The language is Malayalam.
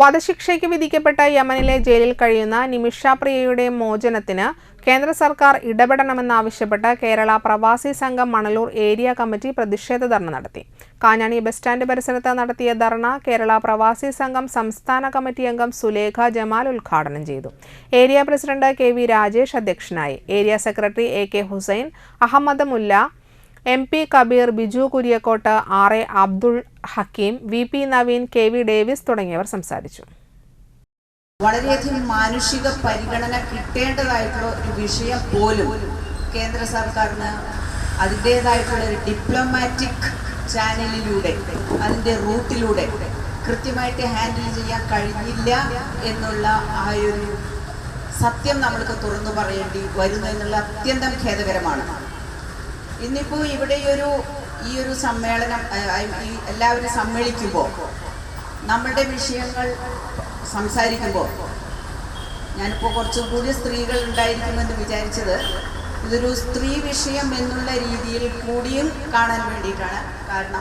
വധശിക്ഷയ്ക്ക് വിധിക്കപ്പെട്ട യമനിലെ ജയിലിൽ കഴിയുന്ന നിമിഷ പ്രിയയുടെ മോചനത്തിന് കേന്ദ്ര സർക്കാർ ഇടപെടണമെന്നാവശ്യപ്പെട്ട് കേരള പ്രവാസി സംഘം മണലൂർ ഏരിയ കമ്മിറ്റി പ്രതിഷേധ ധർണ നടത്തി. കാഞ്ഞാണി ബസ് സ്റ്റാൻഡ് പരിസരത്ത് നടത്തിയ ധർണ കേരള പ്രവാസി സംഘം സംസ്ഥാന കമ്മിറ്റി അംഗം സുലേഖ ജമാൽ ഉദ്ഘാടനം ചെയ്തു. Area president K V Rajesh അധ്യക്ഷനായി. Area secretary A K Hussain Ahammed Mulla M P Kabeer Biju Kuriakode R A Abdul Hakkim V P Naveen K V Davis തുടങ്ങിയവർ സംസാരിച്ചു. വളരെയധികം മാനുഷിക പരിഗണന കിട്ടേണ്ടതായിട്ടുള്ള ഒരു വിഷയം പോലും കേന്ദ്ര സർക്കാരിന് അതിന്റേതായിട്ടുള്ള ഒരു ഡിപ്ലോമാറ്റിക് ചാനലിലൂടെ അതിന്റെ റൂട്ടിലൂടെ കൃത്യമായിട്ട് ഹാൻഡിൽ ചെയ്യാൻ കഴിഞ്ഞില്ല എന്നുള്ള ആ ഒരു സത്യം നമ്മൾക്ക് തുറന്നു പറയേണ്ടി വരുന്നു എന്നുള്ള അത്യന്തം ഖേദകരമാണ്. ഇന്നിപ്പോൾ ഇവിടെ ഒരു ഈ ഒരു സമ്മേളനം എല്ലാവരും സമ്മേളിക്കുമ്പോൾ നമ്മളുടെ വിഷയങ്ങൾ സംസാരിക്കുമ്പോൾ ഞാനിപ്പോൾ കുറച്ചും കൂടി സ്ത്രീകൾ ഉണ്ടായിരിക്കുമെന്ന് വിചാരിച്ചത് ഇതൊരു സ്ത്രീ വിഷയം എന്നുള്ള രീതിയിൽ കൂടിയും കാണാൻ വേണ്ടിയിട്ടാണ്. കാരണം